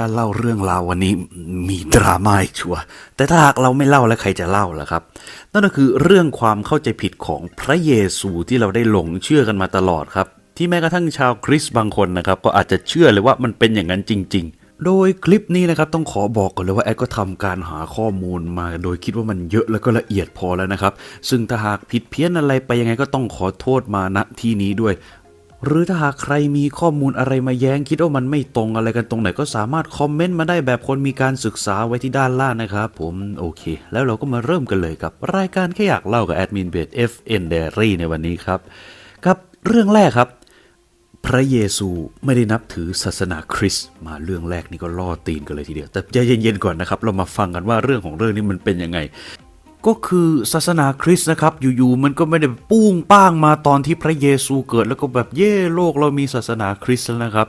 ถ้าเล่าเรื่องราววันนี้มีดราม่าอีกชัวแต่ถ้าหากเราไม่เล่าแล้วใครจะเล่าล่ะครับ นั่นก็คือเรื่องความเข้าใจผิดของพระเยซูที่เราได้หลงเชื่อกันมาตลอดครับ ที่แม้กระทั่งชาวคริสต์บางคนนะครับ ก็อาจจะเชื่อเลยว่ามันเป็นอย่างนั้นจริง ๆโดยคลิปนี้นะครับต้องขอบอกก่อนเลยว่าแอดก็ทำการหาข้อมูลมา โดยคิดว่ามันเยอะแล้วก็ละเอียดพอแล้วนะครับ ซึ่งถ้าหากผิดเพี้ยนอะไรไปยังไงก็ต้องขอโทษมาณที่นี้ด้วย หรือถ้าหากใครมีข้อมูลอะไรมาแย้งคิดว่ามันไม่ตรงอะไรกันตรงไหนก็สามารถคอมเมนต์มาได้แบบคนมีการศึกษาไว้ที่ด้านล่างนะครับผมโอเค แล้วเราก็มาเริ่มกันเลยกับ รายการแค่อยากเล่ากับแอดมินเบส FN Diary ในวันนี้ครับครับเรื่องแรกครับ พระเยซูไม่ได้นับถือศาสนาคริสต์มาเรื่องแรกนี่ก็ล่อตีนกันเลยทีเดียวแต่ใจเย็นๆก่อนนะครับ เรามาฟังกันว่าเรื่องของเรื่องนี้มันเป็นยังไง ก็คือศาสนาคริสต์นะครับ อยู่ๆมันก็ไม่ได้ปุ้งป้างมาตอนที่พระเยซูเกิดแล้วก็แบบเย่โลกเรามีศาสนาคริสต์แล้วนะครับ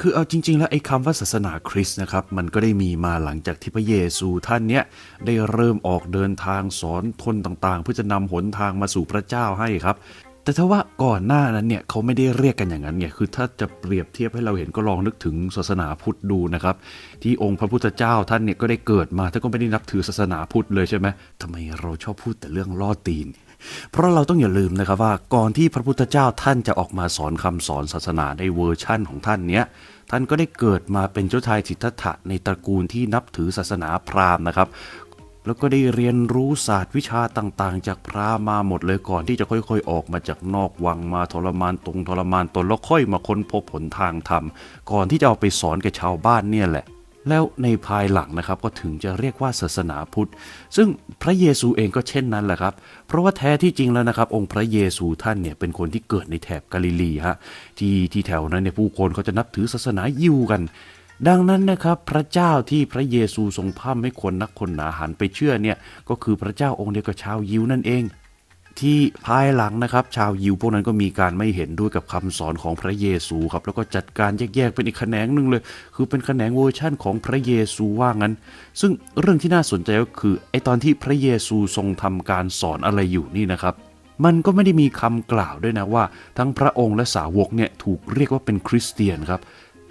คือเอาจริง ๆ แล้วไอ้คำว่าศาสนาคริสต์นะครับมันก็ได้มีมาหลังจากที่พระเยซูท่านเนี้ยได้เริ่มออกเดินทางสอนทนต่างๆ เพื่อจะนำหนทางมาสู่พระเจ้าให้ครับ แต่ถ้าว่าก่อนหน้านั้นเนี่ยเขาไม่ได้เรียกกันอย่างนั้นไงคือถ้าจะเปรียบเทียบให้เราเห็นก็ลองนึกถึงศาสนาพุทธดูนะครับ ที่องค์พระพุทธเจ้าท่านเนี่ยก็ได้เกิดมาท่านก็ไม่ได้นับถือศาสนาพุทธเลยใช่ไหมทำไมเราชอบพูดแต่เรื่องล่อตีน เพราะเราต้องอย่าลืมนะครับว่าก่อนที่พระพุทธเจ้าท่านจะออกมาสอนคำสอนศาสนาในเวอร์ชั่นของท่านเนี้ยท่านก็ได้เกิดมาเป็นเจ้าชายสิทธัตถะในตระกูลที่นับถือศาสนาพราหมณ์นะครับ แล้วก็ได้เรียนรู้ศาสตร์วิชาต่างๆ จากพราหมาหมดเลยก่อนที่จะค่อยๆ ออกมาจากนอกวังมาทรมานตรงทรมานตนแล้วค่อยมาค้นพบผลทางธรรม ก่อนที่จะเอาไปสอนแก่ชาวบ้านเนี่ยแหละ แล้วในภายหลังนะครับก็ถึงจะเรียกว่าศาสนาพุทธ ซึ่งพระเยซูเองก็เช่นนั้นแหละครับ เพราะว่าแท้ที่จริงแล้วนะครับ องค์พระเยซูท่านเนี่ยเป็นคนที่เกิดในแถบกาลิลีฮะที่ที่แถวนั้นเนี่ยผู้คนเขาจะนับถือศาสนายิวกัน ดังนั้นนะครับพระเจ้าที่พระเยซูทรงพร่ำให้คนนักคนหนาหันไปเชื่อเนี่ยก็คือพระเจ้าองค์เดียวกับชาวยิวนั่นเอง ที่ภายหลังนะครับ ชาวยิวพวกนั้นก็มีการไม่เห็นด้วยกับคำสอนของพระเยซูครับแล้วก็จัดการแยกๆเป็นอีกแขนงหนึ่งเลย คือเป็นแขนงเวอร์ชั่นของพระเยซูว่างั้น ซึ่งเรื่องที่น่าสนใจก็คือไอตอนที่พระเยซูทรงทำการสอนอะไรอยู่นี่นะครับมันก็ไม่ได้มีคำกล่าวด้วยนะว่า ทั้งพระองค์และสาวกเนี่ยถูกเรียกว่าเป็นคริสเตียนครับ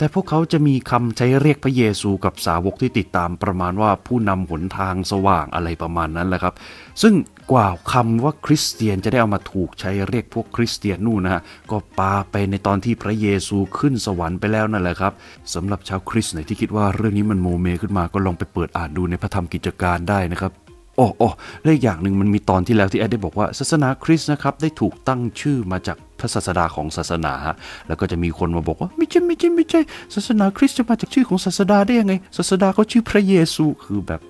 แต่พวกเขาจะมีคำใช้เรียกพระเยซูกับสาวกที่ติดตามประมาณว่าผู้นำหนทางสว่างอะไรประมาณนั้นแหละครับ ซึ่งกว่าคำว่าคริสเตียนจะได้เอามาถูกใช้เรียกพวกคริสเตียนนู่นนะฮะก็ปาไปในตอนที่พระเยซูขึ้นสวรรค์ไปแล้วนั่นแหละครับสำหรับชาวคริสต์ไหนที่คิดว่าเรื่องนี้มันโมเมขึ้นมาก็ลองไปเปิดอ่านดูในพระธรรมกิจการได้นะครับโอ้โอ้และอีกอย่างหนึ่งมันมีตอนที่แล้วที่แอดได้บอกว่าศาสนาคริสต์นะครับได้ถูกตั้งชื่อมาจาก พระศาสดาของศาสนาฮะแล้วก็จะมีคนมาบอกว่าไม่ใช่ไม่ใช่ไม่ใช่ศาสนาคริสต์จะมาจากชื่อของศาสดาได้ยังไงศาสดาเขาชื่อพระเยซูคือแบบ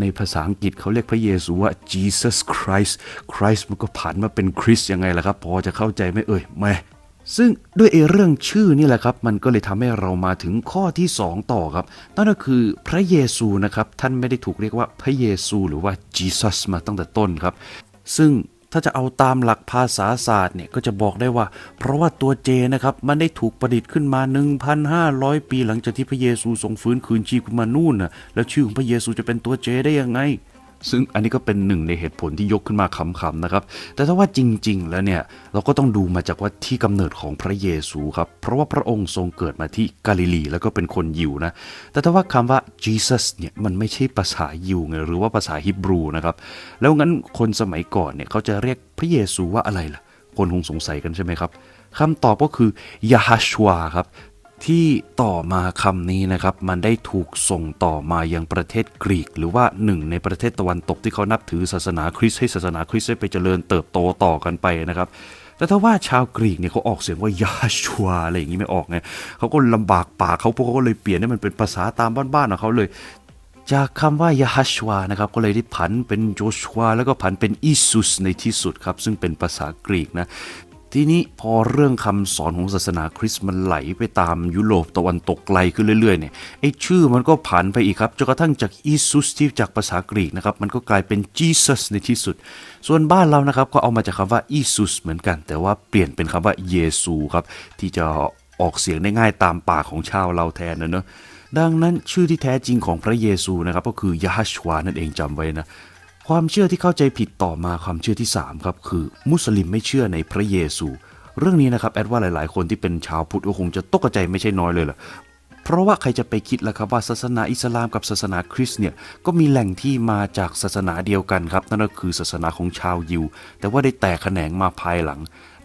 ในภาษาอังกฤษเขาเรียกพระเยซูว่า Jesus Christ Christ มันก็ผ่านมาเป็นคริสต์ยังไงล่ะครับ พอจะเข้าใจไหมเอ่ยแม่ซึ่งด้วยไอ้เรื่องชื่อนี่แหละครับ มันก็เลยทำให้เรามาถึงข้อที่ 2 ต่อครับ นั่นก็คือพระเยซูนะครับ ท่านไม่ได้ถูกเรียกว่าพระเยซูหรือว่า Jesus มาตั้งแต่ต้นครับ ซึ่ง ถ้าจะเอาตามหลักภาษาศาสตร์เนี่ยก็จะบอกได้ว่า เพราะว่าตัวเจนะครับมันได้ถูกประดิษฐ์ขึ้นมา 1,500 ปีหลังจากที่พระเยซูทรงฟื้นคืนชีพขึ้นมานู่นน่ะแล้วชื่อของพระเยซูจะเป็นตัวเจได้ยังไง ซึ่งอันนี้ก็เป็นหนึ่งในเหตุผลที่ยกขึ้นมาขำๆนะครับ แต่ถ้าว่าจริง ๆ แล้วเนี่ยเราก็ต้องดูมาจากว่าที่กำเนิดของพระเยซูครับ เพราะว่าพระองค์ทรงเกิดมาที่กาลิลีแล้วก็เป็นคนยิวนะ แต่ถ้าว่าคำว่า Jesus เนี่ยมันไม่ใช่ภาษายิวไงหรือว่าภาษาฮิบรูนะครับ แล้วงั้นคนสมัยก่อนเนี่ยเขาจะเรียกพระเยซูว่าอะไรล่ะ คนคงสงสัยกันใช่ไหมครับคำตอบก็คือยาฮัชวาครับ ที่ต่อมาคำนี้นะครับ มันได้ถูกส่งต่อมายังประเทศกรีก หรือว่าหนึ่งในประเทศตะวันตกที่เขานับถือศาสนาคริสต์ให้ศาสนาคริสต์ไปเจริญเติบโตต่อกันไปนะครับแต่ถ้าว่าชาวกรีกเนี่ยเขาออกเสียงว่ายาชัวอะไรอย่างนี้ไม่ออกไงเขาก็ลำบากปากเขาพวกเขาก็เลยเปลี่ยนให้มันเป็นภาษาตามบ้านๆของเขาเลย จากคำว่ายาฮัชวานะครับก็เลยได้ผันเป็นโจชัวแล้วก็ผันเป็นอิซุสในที่สุดครับ ซึ่งเป็นภาษากรีกนะ ทีนี้พอเรื่องคำสอนของศาสนาคริสต์มันไหลไปตามยุโรปตะวันตกไกลขึ้นเรื่อยๆเนี่ยไอ้ชื่อมันก็ผันไปอีกครับจนกระทั่งจากอิซุสที่จากภาษากรีกนะครับมันก็กลายเป็นจีซัสในที่สุด ส่วนบ้านเรานะครับก็เอามาจากคำว่าอิซุสเหมือนกัน แต่ว่าเปลี่ยนเป็นคำว่าเยซูครับที่จะออกเสียงได้ง่ายตามปากของชาวเราแทนนะเนอะดังนั้นชื่อที่แท้จริงของพระเยซูนะครับก็คือยาฮชวานั่นเองจำไว้นะ ความเชื่อที่เข้าใจผิดต่อมาความเชื่อที่3ครับคือมุสลิมไม่เชื่อในพระเยซู เรื่องนี้นะครับแอดว่าหลายๆ คนที่เป็นชาวพุทธก็คงจะตกใจไม่ใช่น้อยเลยล่ะเพราะว่าใครจะไปคิดล่ะครับว่าศาสนาอิสลามกับศาสนาคริสต์เนี่ยก็มีแหล่งที่มาจากศาสนาเดียวกันครับนั่นก็คือศาสนาของชาวยิว แต่ว่าได้แตกแขนงมาภายหลัง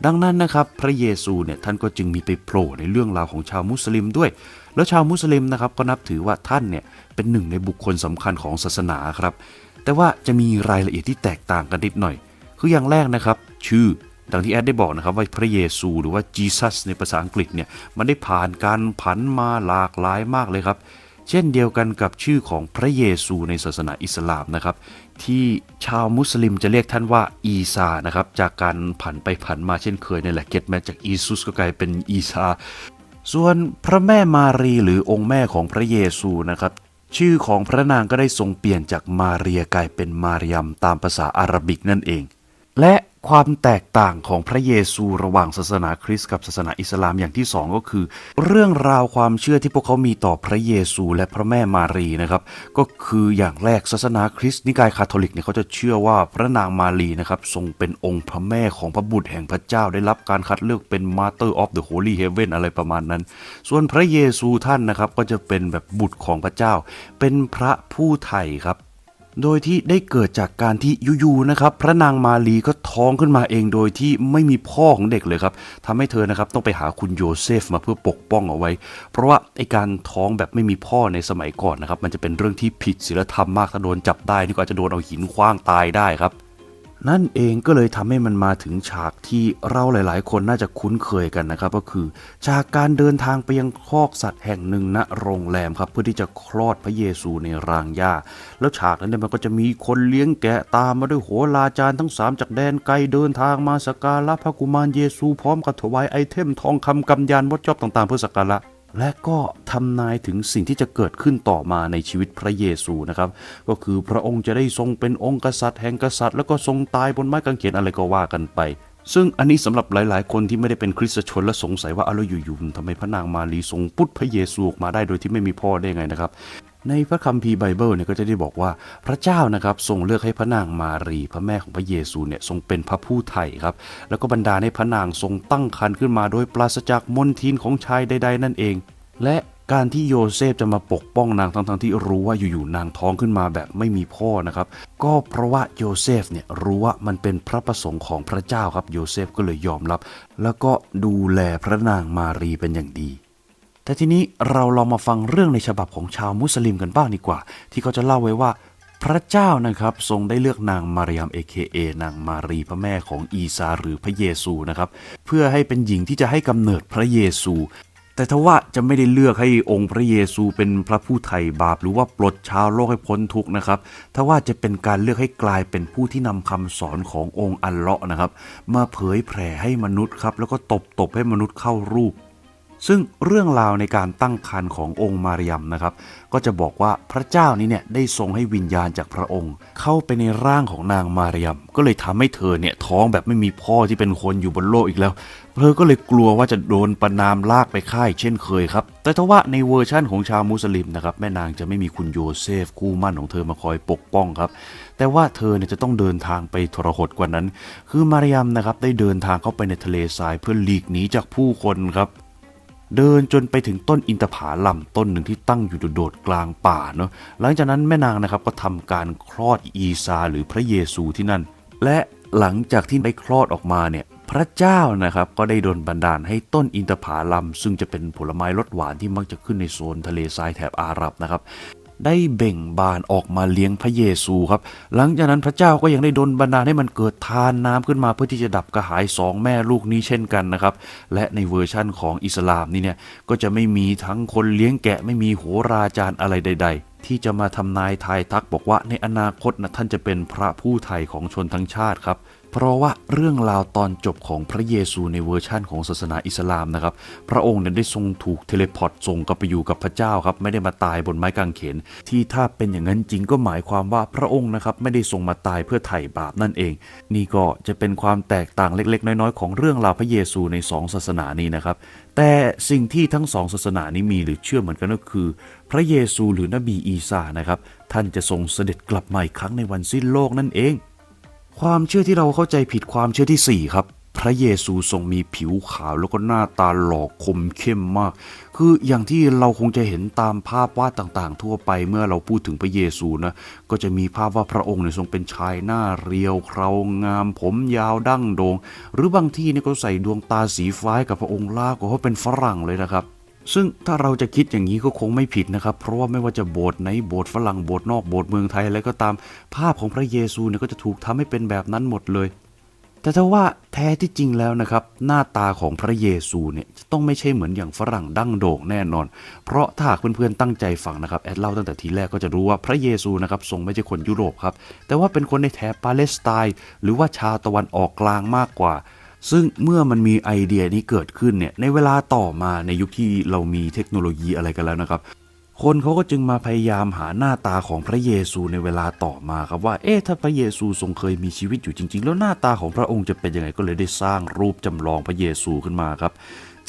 ดังนั้นนะครับพระเยซูเนี่ยท่านก็จึงมีไปโผล่ในเรื่องราวของชาวมุสลิมด้วย แล้วชาวมุสลิมนะครับก็นับถือว่าท่านเนี่ยเป็นหนึ่งในบุคคลสำคัญของศาสนาครับ แต่ว่าจะมีรายละเอียดที่แตกต่างกันนิดหน่อย คืออย่างแรกนะครับ ชื่อดังที่แอดได้บอกนะครับว่าพระเยซูหรือว่า Jesus ในภาษาอังกฤษเนี่ยมันได้ผ่านการผันมาหลากหลายมากเลยครับ เช่นเดียวกันกับชื่อของพระเยซูในศาสนาอิสลามนะครับ ที่ชาวมุสลิมจะเรียกท่านว่าอีซานะครับจากการผันไปผันมาเช่นเคยในแหละเก็ตแมจากอีซุสก็กลายเป็นอีซาส่วนพระแม่มารีหรือองค์แม่ของพระเยซูนะครับ ชื่อของพระนางก็ได้ทรงเปลี่ยนจากมาเรียกลายเป็นมารยมตามภาษาอาหรับิกนั่นเอง และความแตกต่างของพระเยซูระหว่างศาสนาคริสต์กับศาสนาอิสลามอย่างที่สองก็คือ เรื่องราวความเชื่อที่พวกเขามีต่อพระเยซูและพระแม่มารีนะครับ ก็คืออย่างแรกศาสนาคริสต์นิกายคาทอลิกเนี่ยเขาจะเชื่อว่าพระนางมารีนะครับทรงเป็นองค์พระแม่ของพระบุตรแห่งพระเจ้าได้รับการคัดเลือกเป็น Mother of the Holy Heaven อะไรประมาณนั้น ส่วนพระเยซูท่านนะครับก็จะเป็นแบบบุตรของพระเจ้า เป็นพระผู้ไถ่ครับ โดยที่ได้เกิดจากการที่ยูๆนะครับพระนางมารีก็ท้องขึ้นมาเองโดยที่ไม่มีพ่อของเด็กเลยครับทำให้เธอนะครับต้องไปหาคุณโยเซฟมาเพื่อปกป้องเอาไว้ เพราะว่าไอการท้องแบบไม่มีพ่อในสมัยก่อนนะครับมันจะเป็นเรื่องที่ผิดศีลธรรมมากถ้าโดนจับได้นี่ก็อาจจะโดนเอาหินคว้างตายได้ครับ นั่นเองก็เลยทำให้มันมาถึงฉากที่เราหลาย ๆ คนน่าจะคุ้นเคยกันนะครับ ก็คือฉากการเดินทางไปยังคอกสัตว์แห่งหนึ่งณโรงแรมครับ เพื่อที่จะคลอดพระเยซูในรางหญ้า แล้วฉากนั้นเนี่ยมันก็จะมีคนเลี้ยงแกะตามมาด้วยโหราจารย์ทั้งสามจากแดนไกลเดินทางมาสักการะพระกุมารเยซู พร้อมกับถวายไอเทมทองคำกำยานวัดจอบต่าง ๆ เพื่อสักการะ และก็ทำนายถึงสิ่งที่จะเกิดขึ้นต่อมาในชีวิตพระเยซูนะครับ ก็คือพระองค์จะได้ทรงเป็นองค์กษัตริย์แห่งกษัตริย์ แล้วก็ทรงตายบนไม้กางเขนอะไรก็ว่ากันไป ซึ่งอันนี้สำหรับหลาย ๆ คนที่ไม่ได้เป็นคริสตชนและสงสัยว่าอะไรอยู่ๆทำไมพระนางมารีทรงพุทธพระเยซูออกมาได้โดยที่ไม่มีพ่อได้ไงนะครับ ในพระคัมภีร์ไบเบิลเนี่ยก็จะได้บอกว่าพระเจ้านะครับทรงเลือกให้พระนางมารี พระแม่ของพระเยซูเนี่ยทรงเป็นพระผู้ไถ่ครับ แล้วก็บรรดาให้พระนางทรงตั้งครรภ์ขึ้นมาโดยปราศจากมนทินของชายใด ๆ นั่นเอง และการที่โยเซฟจะมาปกป้องนางทั้งๆที่รู้ว่าอยู่ๆนางท้องขึ้นมาแบบไม่มีพ่อนะครับ ก็เพราะว่าโยเซฟเนี่ยรู้ว่ามันเป็นพระประสงค์ของพระเจ้าครับโยเซฟก็เลยยอมรับ แล้วก็ดูแลพระนางมารีเป็นอย่างดี แต่ทีนี้เราลองมาฟังเรื่องในฉบับของชาวมุสลิมกันบ้างดีกว่า ที่เขาจะเล่าไว้ว่า พระเจ้านะครับทรงได้เลือกนางมารยาม AKA นางมารีพระแม่ของอีซาหรือพระเยซูนะครับ เพื่อให้เป็นหญิงที่จะให้กำเนิดพระเยซู แต่ทว่าจะไม่ได้เลือกให้องค์พระเยซูเป็นพระผู้ไถ่บาป หรือว่าปลดชาวโลกให้พ้นทุกข์นะครับทว่าจะเป็นการเลือกให้กลายเป็นผู้ที่นำคำสอนขององค์อัลเลาะห์นะครับ มาเผยแผ่ให้มนุษย์ครับแล้วก็ตบตบให้มนุษย์เข้ารูป ซึ่งเรื่องราวในการตั้งครรภ์ขององค์มารยมนะครับ ก็จะบอกว่าพระเจ้านี้เนี่ยได้ทรงให้วิญญาณจากพระองค์ เข้าไปในร่างของนางมารยม ก็เลยทำให้เธอเนี่ยท้องแบบไม่มีพ่อที่เป็นคนอยู่บนโลกอีกแล้ว เธอก็เลยกลัวว่าจะโดนประนามลากไปค่ายเช่นเคยครับ แต่ทว่าในเวอร์ชั่นของชาวมุสลิมนะครับแม่นางจะไม่มีคุณโยเซฟคู่มั่นของเธอมาคอยปกป้องครับ แต่ว่าเธอเนี่ยจะต้องเดินทางไปทรหดกว่านั้น คือมารยมนะครับได้เดินทางเข้าไปในทะเลทรายเพื่อหลีกหนีจากผู้คนครับ เดินจนไปถึงต้นอินทผลัมต้นหนึ่งที่ตั้งอยู่โดดๆกลางป่าเนาะหลังจากนั้นแม่นางนะครับก็ทำการคลอดอีซาหรือพระเยซูที่นั่น และหลังจากที่ได้คลอดออกมาเนี่ยพระเจ้านะครับก็ได้ดลบันดาลให้ต้นอินทผลัม ซึ่งจะเป็นผลไม้รสหวานที่มักจะขึ้นในโซนทะเลทรายแถบอาหรับนะครับ ได้เบ่งบานออกมาเลี้ยงพระเยซูครับ หลังจากนั้นพระเจ้าก็ยังได้ดลบันดาลให้มันเกิดทานน้ำขึ้นมาเพื่อที่จะดับกระหายสองแม่ลูกนี้เช่นกันนะครับ และในเวอร์ชั่นของอิสลามนี่เนี่ยก็จะไม่มีทั้งคนเลี้ยงแกะไม่มีโหราจารย์อะไรใด ๆที่จะมาทำนายทายทักบอกว่าในอนาคตนะท่านจะเป็นพระผู้ไถ่ของชนทั้งชาติครับ เพราะว่าเรื่องราวตอนจบของพระเยซูในเวอร์ชั่นของศาสนาอิสลามนะครับ พระองค์เนี่ยได้ทรงถูกเทเลพอร์ตส่งกลับไปอยู่กับพระเจ้าครับ ไม่ได้มาตายบนไม้กางเขน ที่ถ้าเป็นอย่างนั้นจริงก็หมายความว่าพระองค์นะครับไม่ได้ทรงมาตายเพื่อไถ่บาปนั่นเอง นี่ก็จะเป็นความแตกต่างเล็กๆ น้อยๆ ของเรื่องราวพระเยซูในสองศาสนานี้นะครับ แต่สิ่งที่ทั้งสองศาสนานี้มีหรือเชื่อเหมือนกันก็คือ พระเยซูหรือนบีอีสานะครับท่านจะทรงเสด็จกลับมาอีกครั้งในวันสิ้นโลกนั่นเอง ความเชื่อที่เราเข้าใจผิดความเชื่อที่ 4 ครับ พระเยซูทรงมีผิวขาวแล้วก็หน้าตาหล่อคมเข้มมาก คืออย่างที่เราคงจะเห็นตามภาพวาดต่างๆ ทั่วไปเมื่อเราพูดถึงพระเยซูนะก็จะมีภาพว่าพระองค์เนี่ยทรงเป็นชายหน้าเรียวเครางาม ผมยาวดั้งโดง่งหรือบางที่เนี่ยก็ใส่ดวงตาสีฟ้าให้กับพระองค์ลากกว่าเขาเป็นฝรั่งเลยนะครับ ซึ่งถ้าเราจะคิดอย่างนี้ก็คงไม่ผิดนะครับ เพราะว่าไม่ว่าจะโบสถ์ไหนโบสถ์ฝรั่งโบสถ์นอกโบสถ์เมืองไทยอะไรก็ตามภาพของพระเยซูเนี่ยก็จะถูกทำให้เป็นแบบนั้นหมดเลย แต่ถ้าว่าแท้ที่จริงแล้วนะครับ หน้าตาของพระเยซูเนี่ยจะต้องไม่ใช่เหมือนอย่างฝรั่งดั้งโด่งแน่นอน เพราะถ้าหากเพื่อนๆตั้งใจฟังนะครับแอดเล่าตั้งแต่ทีแรกก็จะรู้ว่าพระเยซูนะครับทรงไม่ใช่คนยุโรปครับแต่ว่าเป็นคนในแถบปาเลสไตน์หรือว่าชาวตะวันออกกลางมากกว่า ซึ่งเมื่อมันมีไอเดียนี้เกิดขึ้นเนี่ยในเวลาต่อมาในยุคที่เรามีเทคโนโลยีอะไรกันแล้วนะครับ คนเขาก็จึงมาพยายามหาหน้าตาของพระเยซูในเวลาต่อมาครับว่า เอ๊ะถ้าพระเยซูทรงเคยมีชีวิตอยู่จริง ๆ แล้วหน้าตาของพระองค์จะเป็นยังไงก็เลยได้สร้างรูปจำลองพระเยซูขึ้นมาครับ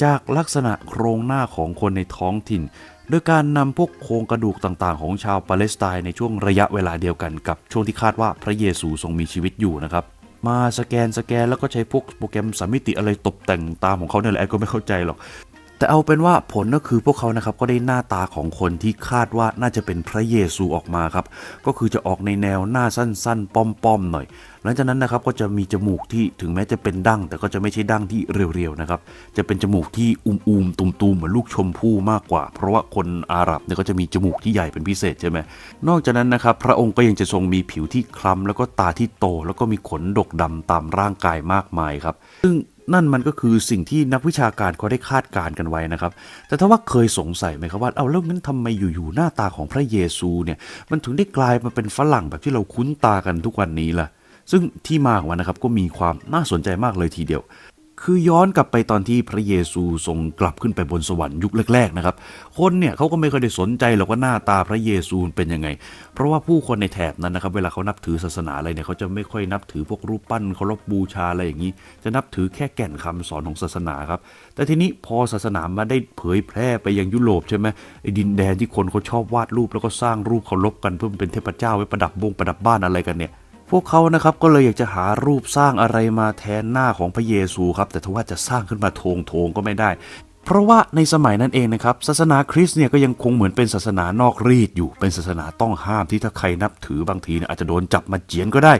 จากลักษณะโครงหน้าของคนในท้องถิ่นโดยการนำพวกโครงกระดูกต่างๆ ของชาวปาเลสไตน์ในช่วงระยะเวลาเดียวกันกับช่วงที่คาดว่าพระเยซูทรงมีชีวิตอยู่นะครับ มาสแกนสแกนแล้วก็ใช้พวกโปรแกรมสามมิติอะไรตกแต่งตามของเขาเนี่ยแหละแอดก็ไม่เข้าใจหรอก แต่เอาเป็นว่าผลก็คือพวกเขานะครับก็ได้หน้าตาของคนที่คาดว่าน่าจะเป็นพระเยซูออกมาครับ ก็คือจะออกในแนวหน้าสั้นๆ ป้อมๆหน่อย หลังจากนั้นนะครับก็จะมีจมูกที่ถึงแม้จะเป็นดั้ง แต่ก็จะไม่ใช่ดั้งที่เรียวๆนะครับ จะเป็นจมูกที่อุ้มๆตุ่มๆเหมือนลูกชมพู่มากกว่า เพราะว่าคนอาหรับเนี่ยก็จะมีจมูกที่ใหญ่เป็นพิเศษใช่ไหมนอกจากนั้นนะครับพระองค์ก็ยังจะทรงมีผิวที่คล้ำแล้วก็ตาที่โต แล้วก็มีขนดกดำตามร่างกายมากมายครับ ซึ่งนั่นมันก็คือสิ่งที่นักวิชาการเขาได้คาดการณ์กันไว้นะครับ แต่ถ้าว่าเคยสงสัยไหมครับว่า เอาแล้วงั้นทำไมอยู่ๆหน้าตาของพระเยซูเนี่ย มันถึงได้กลายมาเป็นฝรั่งแบบที่เราคุ้นตากันทุกวันนี้ล่ะ ซึ่งที่มาของมันนะครับก็มีความน่าสนใจมากเลยทีเดียว คือย้อนกลับไปตอนที่พระเยซูทรงกลับขึ้นไปบนสวรรค์ยุคแรกๆนะครับ คนเนี่ยเขาก็ไม่เคยได้สนใจหรอกว่าหน้าตาพระเยซูเป็นยังไง เพราะว่าผู้คนในแถบนั้นนะครับ เวลาเขานับถือศาสนาอะไรเนี่ยเขาจะไม่ค่อยนับถือพวกรูปปั้นเคารพบูชาอะไรอย่างนี้ จะนับถือแค่แก่นคำสอนของศาสนาครับ แต่ทีนี้พอศาสนามาได้เผยแพร่ไปยังยุโรปใช่ไหมไอ้ดินแดนที่คนเขาชอบวาดรูปแล้วก็สร้างรูปเคารพกันเพื่อเป็นเทพเจ้าไว้ประดับบงประดับบ้านอะไรกันเนี่ย วกเขานะครับก็เลยอยากจะหารูปสร้างอะไรมาแทนหน้าของพระเยซูครับ แต่ทว่าจะสร้างขึ้นมาโทงโทงก็ไม่ได้ เพราะว่าในสมัยนั้นเองนะครับศาสนาคริสต์เนี่ยก็ยังคงเหมือนเป็นศาสนานอกรีดอยู่ เป็นศาสนาต้องห้ามที่ถ้าใครนับถือบางทีเนี่ยอาจจะโดนจับมาเจียนก็ได้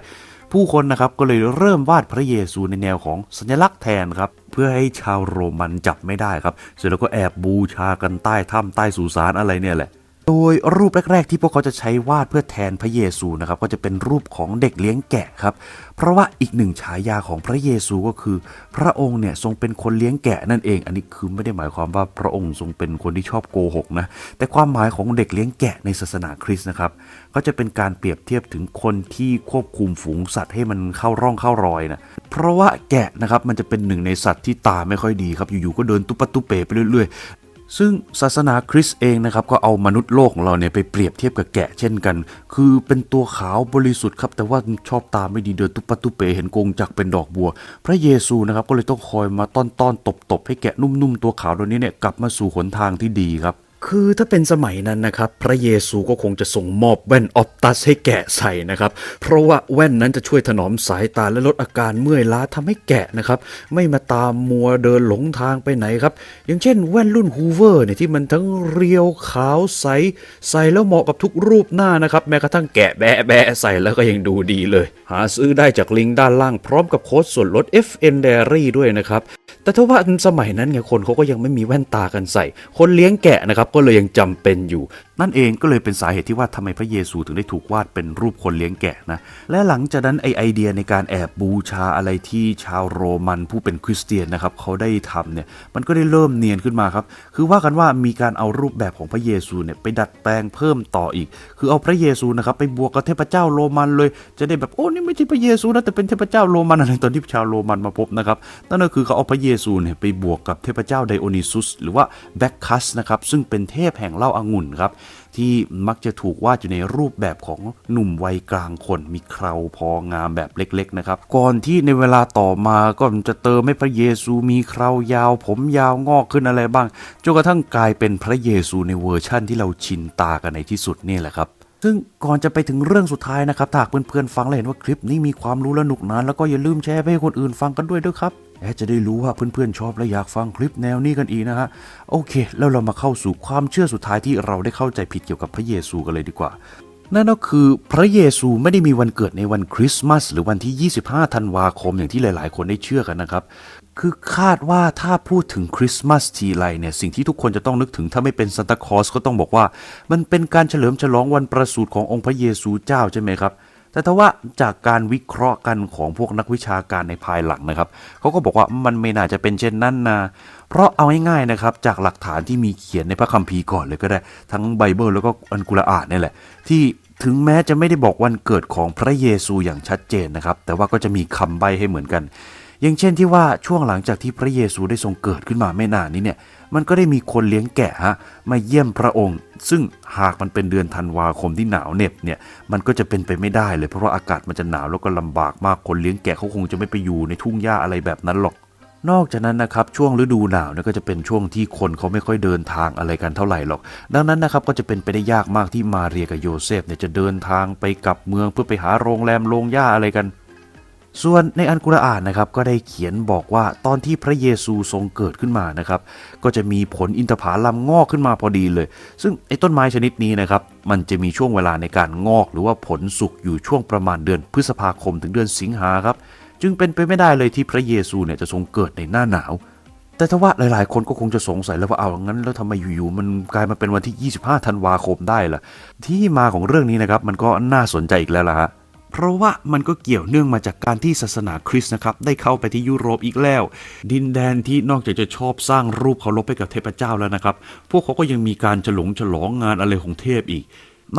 ผู้คนนะครับก็เลยเริ่มวาดพระเยซูในแนวของสัญลักษณ์แทนครับเพื่อให้ชาวโรมันจับไม่ได้ครับเสร็จแล้วก็แอบบูชากันใต้ถ้ำใต้สุสานอะไรเนี่ยแหละ โดยรูปแรก ๆ ที่พวกเขาจะใช้วาดเพื่อแทนพระเยซูนะครับก็จะเป็นรูปของเด็กเลี้ยงแกะครับ เพราะว่าอีกหนึ่งฉายาของพระเยซูก็คือ พระองค์เนี่ยทรงเป็นคนเลี้ยงแกะนั่นเอง อันนี้คือไม่ได้หมายความว่าพระองค์ทรงเป็นคนที่ชอบโกหกนะแต่ความหมายของเด็กเลี้ยงแกะในศาสนาคริสต์นะครับก็จะเป็นการเปรียบเทียบถึงคนที่ควบคุมฝูงสัตว์ให้มันเข้าร่องเข้ารอยนะเพราะว่าแกะนะครับมันจะเป็นหนึ่งในสัตว์ที่ตาไม่ค่อยดีครับอยู่ๆก็เดินตุปะตุเปไปเรื่อยๆ ซึ่งศาสนาคริสต์เองนะครับก็เอามนุษย์โลกของเราเนี่ยไปเปรียบเทียบกับแกะเช่นกัน คือเป็นตัวขาวบริสุทธิ์ครับ แต่ว่าชอบตาไม่ดีเดินตุปะตุเปเห็นกงจักเป็นดอกบัว พระเยซูนะครับก็เลยต้องคอยมาต้อนต้อนตบตบให้แกะนุ่มๆ ตัวขาวตัวนี้เนี่ยกลับมาสู่หนทางที่ดีครับ คือถ้าเป็นสมัยนั้นนะครับ พระเยซูก็คงจะส่งมอบแว่นออปตัสให้แกะใส่นะครับ เพราะว่าแว่นนั้นจะช่วยถนอมสายตาและลดอาการเมื่อยล้าทำให้แกะนะครับ ไม่มาตามมัวเดินหลงทางไปไหนครับ อย่างเช่นแว่นรุ่นฮูเวอร์เนี่ยที่มันทั้งเรียวขาวใส ใส่แล้วเหมาะกับทุกรูปหน้านะครับ แม้กระทั่งแกะแบะแบะใส่แล้วก็ยังดูดีเลย หาซื้อได้จากลิงก์ด้านล่างพร้อมกับโค้ดส่วนลด FN Diary ด้วยนะครับแต่ถ้าว่าสมัยนั้นไงคนเขาก็ยังไม่มีแว่นตากันใส่ คนเลี้ยงแกะนะครับก็เลยยังจำเป็นอยู่นั่นเองก็เลยเป็นสาเหตุที่ว่าทำไมพระเยซูถึงได้ถูกวาดเป็นรูปคนเลี้ยงแกะนะ และหลังจากนั้นไอไอเดียในการแอบบูชาอะไรที่ชาวโรมันผู้เป็นคริสเตียนนะครับเขาได้ทำเนี่ยมันก็ได้เริ่มเนียนขึ้นมาครับ คือว่ากันว่ามีการเอารูปแบบของพระเยซูเนี่ยไปดัดแปลงเพิ่มต่ออีก คือเอาพระเยซูนะครับไปบวกกับเทพเจ้าโรมันเลย จะได้แบบโอ้นี่ไม่ใช่พระเยซูนะแต่เป็นเทพเจ้าโรมันอะไรตอนที่ชาวโรมันมาพบนะครับนั่นก็คือเขาเอาพระเยซูเนี่ยไปบวกกับเทพเจ้าไดโอนิซุสหรือว่าแบคคัสนะครับซึ่งเป็นเทพแห่งเหล้าอางุ่นครับที่มักจะถูกวาดอยู่ในรูปแบบของหนุ่มวัยกลางคนมีเคราพองามแบบเล็กๆนะครับ ก่อนที่ในเวลาต่อมาก็จะเติมให้พระเยซูมีเครายาว ผมยาวงอกขึ้นอะไรบ้างจนกระทั่งกลายเป็นพระเยซูในเวอร์ชั่นที่เราชินตากันในที่สุดนี่แหละครับ ซึ่งก่อนจะไปถึงเรื่องสุดท้ายนะครับถ้ากเพื่อนๆฟังแล้วเห็นว่าคลิปนี้มีความรู้และหนุกหนานแล้วก็อย่าลืมแชร์ไปให้คนอื่นฟังกันด้วยด้วยครับแอดจะได้รู้ว่าเพื่อนๆชอบและอยากฟังคลิปแนวนี้กันอีกนะฮะโอเค แล้วเรามาเข้าสู่ความเชื่อสุดท้ายที่เราได้เข้าใจผิดเกี่ยวกับพระเยซูกันเลยดีกว่า นั่นก็คือพระเยซูไม่ได้มีวันเกิดในวันคริสต์มาสหรือวันที่ 25 ธันวาคมอย่างที่หลาย ๆ คนได้เชื่อกันนะครับ คือคาดว่าถ้าพูดถึงคริสต์มาสทีไรเนี่ยสิ่งที่ทุกคนจะต้องนึกถึงถ้าไม่เป็นซานตาคลอสก็ต้องบอกว่า มันเป็นการเฉลิมฉลองวันประสูติขององค์พระเยซูเจ้าใช่ไหมครับแต่ถ้าว่าจากการวิเคราะห์กันของพวกนักวิชาการในภายหลังนะครับเขาก็บอกว่ามันไม่น่าจะเป็นเช่นนั้นนะเพราะเอาง่ายๆนะครับ จากหลักฐานที่มีเขียนในพระคัมภีร์ก่อนเลยก็ได้ ทั้งไบเบิลแล้วก็อันกุรอานนี่แหละ ที่ ถึงแม้จะไม่ได้บอกวันเกิดของพระเยซูอย่างชัดเจนนะครับ แต่ว่าก็จะมีคำใบให้เหมือนกัน อย่างเช่นที่ว่าช่วงหลังจากที่พระเยซูได้ทรงเกิดขึ้นมาไม่นานนี้เนี่ย มันก็ได้มีคนเลี้ยงแกะฮะมาเยี่ยมพระองค์ ซึ่งหากมันเป็นเดือนธันวาคมที่หนาวเหน็บเนี่ย มันก็จะเป็นไปไม่ได้เลยเพราะว่าอากาศมันจะหนาวแล้วก็ลำบากมากคนเลี้ยงแกะเขาคงจะไม่ไปอยู่ในทุ่งหญ้าอะไรแบบนั้นหรอก นอกจากนั้นนะครับช่วงฤดูหนาวเนี่ยก็จะเป็นช่วงที่คนเขาไม่ค่อยเดินทางอะไรกันเท่าไหร่หรอก ดังนั้นนะครับก็จะเป็นไปได้ยากมากที่มาเรียกับโยเซฟเนี่ยจะเดินทางไปกับเมืองเพื่อไปหาโรงแรมโรงหญ้าอะไรกันส่วนในอันกุรอานนะครับก็ได้เขียนบอกว่าตอนที่พระเยซูทรงเกิดขึ้นมานะครับ ก็จะมีผลอินทผลัมงอกขึ้นมาพอดีเลย ซึ่งไอ้ต้นไม้ชนิดนี้นะครับ มันจะมีช่วงเวลาในการงอก หรือว่าผลสุกอยู่ช่วงประมาณเดือนพฤษภาคมถึงเดือนสิงหาครับ จึงเป็นไปไม่ได้เลยที่พระเยซูเนี่ยจะทรงเกิดในหน้าหนาว แต่ถ้าว่าหลายๆ คนก็คงจะสงสัยแล้วว่าเอางั้น แล้วทำไมอยู่ๆมันกลายมาเป็นวันที่ 25 ธันวาคมได้ล่ะ ที่มาของเรื่องนี้นะครับมันก็น่าสนใจอีกแล้วล่ะฮะเพราะว่ามันก็เกี่ยวเนื่องมาจากการที่ศาสนาคริสต์นะครับได้เข้าไปที่ยุโรปอีกแล้ว ดินแดนที่นอกจากจะชอบสร้างรูปเคารพให้กับเทพเจ้าแล้วนะครับ พวกเขาก็ยังมีการฉลองฉลองงานอะไรของเทพอีก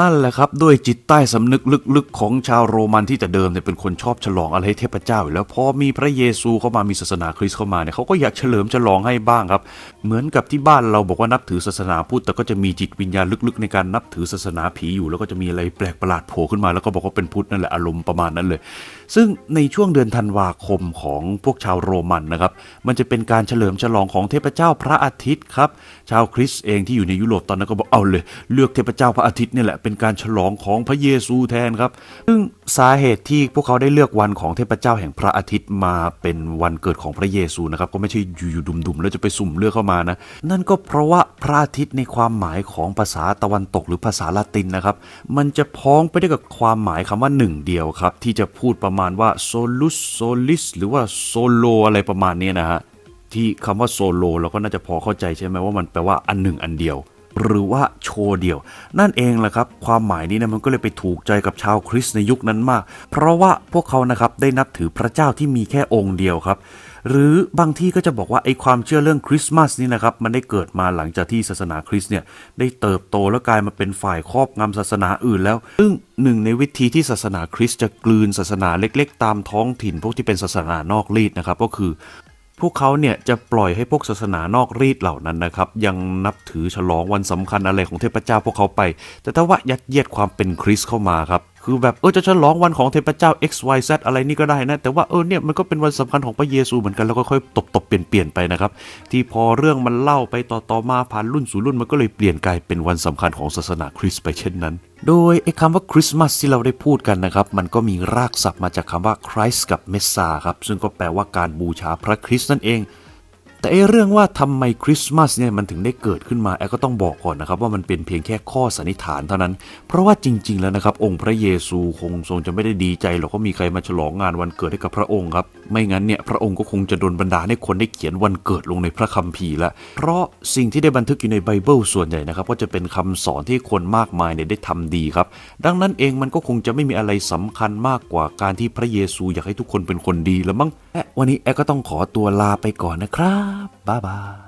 นั่นแหละครับด้วยจิตใต้สำนึกลึกๆ ของชาวโรมันที่แต่เดิมเนี่ยเป็นคนชอบฉลองอะไรเทพเจ้าอยู่แล้วพอมีพระเยซูเข้ามามีศาสนาคริสต์เข้ามาเนี่ยเขาก็อยากเฉลิมฉลองให้บ้างครับ เหมือนกับที่บ้านเราบอกว่านับถือศาสนาพุทธแต่ก็จะมีจิตวิญญาณลึกๆ ในการนับถือศาสนาผีอยู่ แล้วก็จะมีอะไรแปลกประหลาดโผล่ขึ้นมาแล้วก็บอกว่าเป็นพุทธนั่นแหละอารมณ์ประมาณนั้นเลยซึ่งในช่วงเดือนธันวาคมของพวกชาวโรมันนะครับ มันจะเป็นการเฉลิมฉลองของเทพเจ้าพระอาทิตย์ครับ ชาวคริสต์เองที่อยู่ในยุโรปตอนนั้นก็บอกเอาเลย เลือกเทพเจ้าพระอาทิตย์นี่แหละเป็นการฉลองของพระเยซูแทนครับ ซึ่งสาเหตุที่พวกเขาได้เลือกวันของเทพเจ้าแห่งพระอาทิตย์มาเป็นวันเกิดของพระเยซูนะครับ ก็ไม่ใช่อยู่ๆดุมๆแล้วจะไปสุ่มเลือกเข้ามานะ นั่นก็เพราะว่าพระอาทิตย์ในความหมายของภาษาตะวันตกหรือภาษาละตินนะครับ มันจะพ้องไปได้วยกับความหมายคำว่าหนึ่งเดียวครับที่จะพูดประมาณว่า solus solis หรือว่า solo อะไรประมาณนี้นะฮะ ที่คำว่าโซโลเราก็น่าจะพอเข้าใจใช่ไหมว่ามันแปลว่าอันหนึ่งอันเดียว หรือว่าโชว์เดียว นั่นเองแหละครับ ความหมายนี้นะมันก็เลยไปถูกใจกับชาวคริสต์ในยุคนั้นมาก เพราะว่าพวกเขานะครับได้นับถือพระเจ้าที่มีแค่องค์เดียวครับ หรือบางที่ก็จะบอกว่าไอ้ความเชื่อเรื่องคริสต์มาสนี่นะครับ มันได้เกิดมาหลังจากที่ศาสนาคริสต์เนี่ยได้เติบโตแล้วกลายมาเป็นฝ่ายครอบงำศาสนาอื่นแล้ว ซึ่งหนึ่งในวิธีที่ศาสนาคริสต์จะกลืนศาสนาเล็ก ๆ ตามท้องถิ่นพวกที่เป็นศาสนานอกรีดนะครับ ก็คือพวกเขาเนี่ยจะปล่อยให้พวกศาสนานอกรีดเหล่านั้นนะครับ ยังนับถือฉลองวันสำคัญอะไรของเทพเจ้าพวกเขาไป แต่ถ้าว่ายัดเยียดความเป็นคริสต์เข้ามาครับ คือแบบเออจะฉลองวันของเทพเจ้า X Y Z อะไรนี่ก็ได้นะ แต่ว่าเออเนี่ยมันก็เป็นวันสำคัญของพระเยซูเหมือนกันแล้วก็ค่อยตบตบเปลี่ยนเปลี่ยนไปนะครับ ที่พอเรื่องมันเล่าไปต่อต่อมาผ่านรุ่นสู่รุ่นมันก็เลยเปลี่ยนกลายเป็นวันสำคัญของศาสนาคริสต์ไปเช่นนั้น โดยไอ้คำว่าคริสต์มาสที่เราได้พูดกันนะครับ มันก็มีรากศัพท์มาจากคำว่า Christ กับ Messa ครับซึ่งก็แปลว่าการบูชาพระคริสต์นั่นเอง แต่ไอเรื่องว่าทำไมคริสต์มาสเนี่ยมันถึงได้เกิดขึ้นมาแอก็ต้องบอกก่อนนะครับว่ามันเป็นเพียงแค่ข้อสันนิษฐานเท่านั้น เพราะว่าจริง ๆ แล้วนะครับ องค์พระเยซูคงทรงจะไม่ได้ดีใจหรอกว่ามีใครมาฉลองงานวันเกิดให้กับพระองค์ครับ ไม่งั้นเนี่ยพระองค์ก็คงจะโดนบันดาลให้คนได้เขียนวันเกิดลงในพระคัมภีร์ละ เพราะสิ่งที่ได้บันทึกอยู่ในไบเบิลส่วนใหญ่นะครับก็จะเป็นคำสอนที่คนมากมายเนี่ยได้ทำดีครับ ดังนั้นเองมันก็คงจะไม่มีอะไรสำคัญมากกว่าการที่พระเยซูอยากให้ทุกคนเป็นคนดีแล้วมั้งและวันนี้แอก็ต้องขอตัวลาไปก่อนนะครับบ๊ายบาย